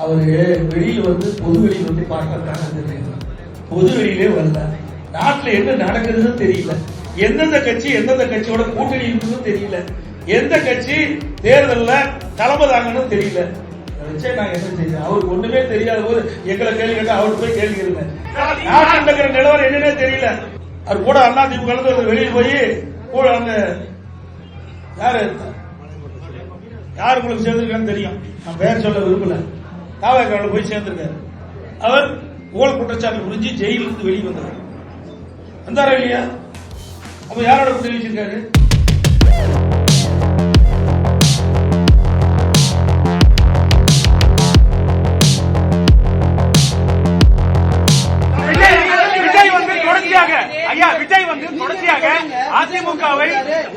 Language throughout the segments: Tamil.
அவரு வெளியில் வந்து பொது வெளியில வந்து பார்க்கறதுக்காக வந்திருக்காரு பொது வெளியிலே வரல நாட்டுல என்ன நடக்குதுன்னு தெரியல. எந்தெந்த கட்சி எந்தெந்த கட்சியோட கூட்டணி இருக்குன்னு தெரியல. எந்த கட்சி தேர்தலில் தலைமை தெரியல. இதை வச்சே நான் என்ன செய்ய அவருக்கு ஒண்ணுமே தெரியாத போது எங்களை கேள்வி கேட்டா அவருக்கு போய் கேள்வி கேளுங்க. நாட்டில் இருக்கிற நிலவரம் என்னன்னே தெரியல. அவர் கூட அண்ணா திமுக கலந்து வெளியில் போய் கூட அந்த யாரு? யார் உங்களுக்கு சேர்ந்திருக்கான்னு தெரியும். நான் பெயர் சொல்ல விரும்பல. தாவாக்காவில் போய் சேர்ந்திருக்காரு. அவர் ஊழல் குற்றச்சாட்டு புரிஞ்சு ஜெயிலிருந்து வெளியே வந்தார். வந்தாரா இல்லையா? அப்ப யாரோட கூட்டணி வச்சிருக்காரு ஐயா விஜய் வந்து தொடர்ச்சியாக அதிமுகவை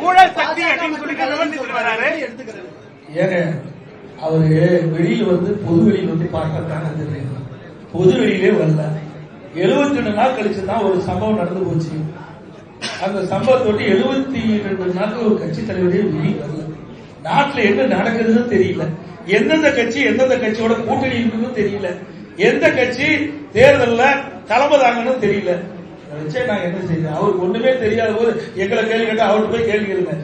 ஊழல் சக்தி அப்படின்னு சொல்லி வராரு. ஏங்க அவரு வெளியில வந்து பொது வெளியில் வந்து பார்க்கறதுக்காக வந்திருக்காரு பொது வெளியிலே வரல. 72 ரெண்டு நாள் கழிச்சு தான் ஒரு சம்பவம் நடந்து போச்சு. அந்த சம்பவத்தை எழுபத்தி ரெண்டு நாட்கள் ஒரு கட்சி தலைவரே வெளியே வரல. நாட்டுல என்ன நடக்குதுன்னு தெரியல. எந்தெந்த கட்சி எந்தெந்த கட்சியோட கூட்டணி இருக்குன்னு தெரியல. எந்த கட்சி தேர்தலில் தலைமை தாங்கன்னு தெரியல. வச்சே என்ன செய்ய அவருக்கு ஒண்ணுமே தெரியாத போது எங்களை கேள்வி கேட்டா அவருக்கு போய் கேள்வி கேளுங்க.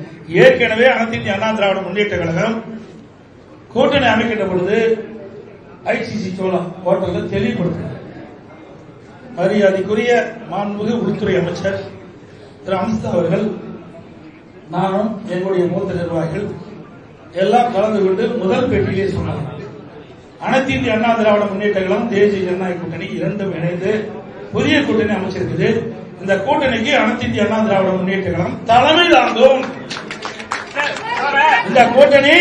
ஏற்கனவே அனைத்து அண்ணா திராவிட முன்னேற்ற கழகம் கூட்டணி அமைக்கின்ற பொழுது ஐசிசி சோழம் ஹோட்டலில் தெளிவுபடுத்தினார் மரியாதைக்குரிய மாண்புமிகு உள்துறை அமைச்சர் திரு அமித்ஷா அவர்கள் நானும் எங்களுடைய மூத்த நிர்வாகிகள் எல்லாம் கலந்து கொண்டு முதல் பேட்டியிலே சொன்னாங்க அனைத்து இந்திய அண்ணா திராவிட முன்னேற்றங்களும் தேசிய ஜனநாயக கூட்டணி இரண்டும் இணைந்து புதிய கூட்டணி அமைச்சிருக்குது. இந்த கூட்டணிக்கு அனைத்து இந்திய அண்ணா திராவிட முன்னேற்றங்களும் கழகம் தலைமை இந்த கூட்டணி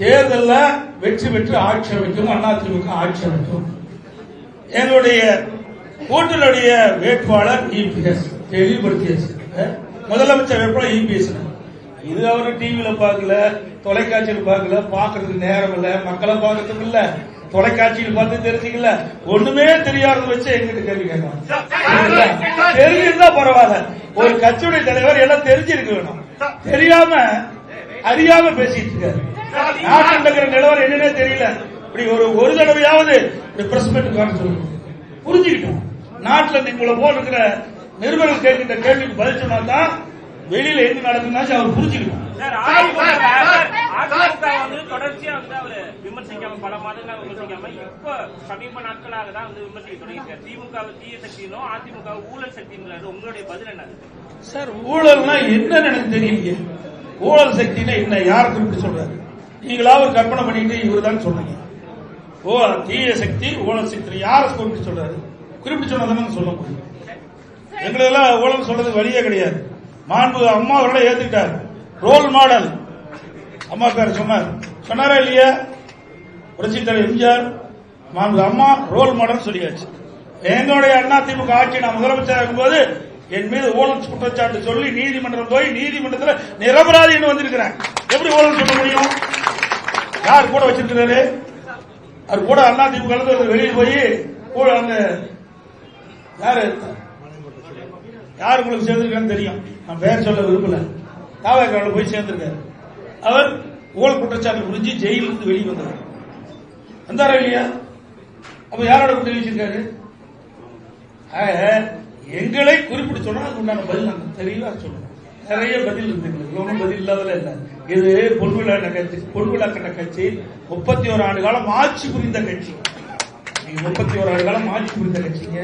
தேர்தலில் வெற்றி பெற்று ஆட்சி அமைக்கும் அதிமுக ஆட்சி அமைக்கும். எங்களுடைய கூட்டணியுடைய வேட்பாளர் இபிஎஸ். தெளிவுபடுத்தியாச்சு. முதலமைச்சர் வேட்பாளர் இபிஎஸ். இது அவரு டிவியில பார்க்கல தொலைக்காட்சியில் பார்க்கல பார்க்கறதுக்கு நேரம் இல்ல மக்களை பார்க்கறதுக்கு இல்ல தொலைக்காட்சியில் பார்த்து தெரிஞ்சுக்கல. ஒண்ணுமே தெரியாத வச்சு எங்கிட்ட கேள்வி கேட்கலாம் தெரிஞ்சிருந்தா பரவாயில்ல. ஒரு கட்சியுடைய தலைவர் எல்லாம் தெரிஞ்சிருக்க வேணும். தெரியாம அறியாம பேசிட்டு இருக்காரு. நாட்டில் இருக்கிற நிலவரம் என்னன்னே தெரியல. இப்படி ஒரு ஒரு தடவையாவது இப்படி பிரஸ் மீட் காட்ட சொல்லுங்க. புரிஞ்சுக்கிட்டோம். நாட்டுல நீங்கள போல இருக்கிற நிருபர்கள் கேட்கின்ற கேள்விக்கு பதில் சொன்னா தான் வெளியில என்ன நடக்குதுன்னா அவர் புரிஞ்சுக்கணும் தொடர்ச்சியா வந்து அவரு விமர்சிக்காம பல மாதங்களா விமர்சிக்காம இப்ப சமீப நாட்களாக தான் வந்து விமர்சிக்க தொடங்கியிருக்காரு திமுக தீய சக்தினும் அதிமுக ஊழல் சக்திங்கிறாரு உங்களுடைய பதில் என்ன? சார் ஊழல்னா என்னன்னு எனக்கு தெரியலையே. ஊழல் சக்தினா என்ன? யார் குறிப்பிட்டு சொல்றாரு? நீங்களா ஒரு கற்பனை பண்ணிட்டு இவரு தான் சொன்னீங்க ஓ தீய சக்தி ஓல சக்தி யார குறிப்பிட்டு சொல்றாரு? குறிப்பிட்டு சொன்னதானே சொல்ல முடியும். எங்களெல்லாம் ஊழல் சொல்றது வழியே கிடையாது. மாண்பு அம்மா அவர்களை ஏத்துக்கிட்டார். ரோல் மாடல் அம்மா பேர் சொன்னார். சொன்னாரா இல்லையா? புரட்சி தலைவர் எம்ஜிஆர் மாண்பு அம்மா ரோல் மாடல் சொல்லியாச்சு. எங்களுடைய அண்ணா திமுக ஆட்சி நான் முதலமைச்சர் இருக்கும்போது என் மீது ஊழல் குற்றச்சாட்டு சொல்லி நீதிமன்றம் போய் நீதிமன்றத்தில் நிரபராதின்னு வந்திருக்கிறேன். எப்படி ஊழல் சொல்ல முடியும்? யார் கூட வச்சிருக்கிறாரு? அவர் கூட அண்ணா திமுக கலந்து வெளியில் போய் கூட அந்த யாரு? யார் உங்களுக்கு சேர்ந்திருக்கான்னு தெரியும். நான் பேர் சொல்ல விரும்பல. தாவாக்காவில் போய் சேர்ந்திருக்காரு. அவர் ஊழல் குற்றச்சாட்டு புரிஞ்சு ஜெயிலிருந்து வெளியே வந்தார். வந்தாரா இல்லையா? அப்ப யாரோட கூட்டணி வச்சிருக்காரு? எங்களை குறிப்பிட்டு சொன்னா அதுக்கு உண்டான பதில் நாங்க தெளிவா சொல்லணும் நிறைய பதில் இருக்கு. எங்களுக்கு. பதில் இல்லாதல இல்லை. இது பொன்விழா கட்சி பொன்விழா கட்ட கட்சி. முப்பத்தி ஒரு ஆண்டு காலம் ஆட்சி புரிந்த கட்சி. முப்பத்தி ஒரு ஆண்டு காலம் ஆட்சி புரிந்த கட்சிங்க.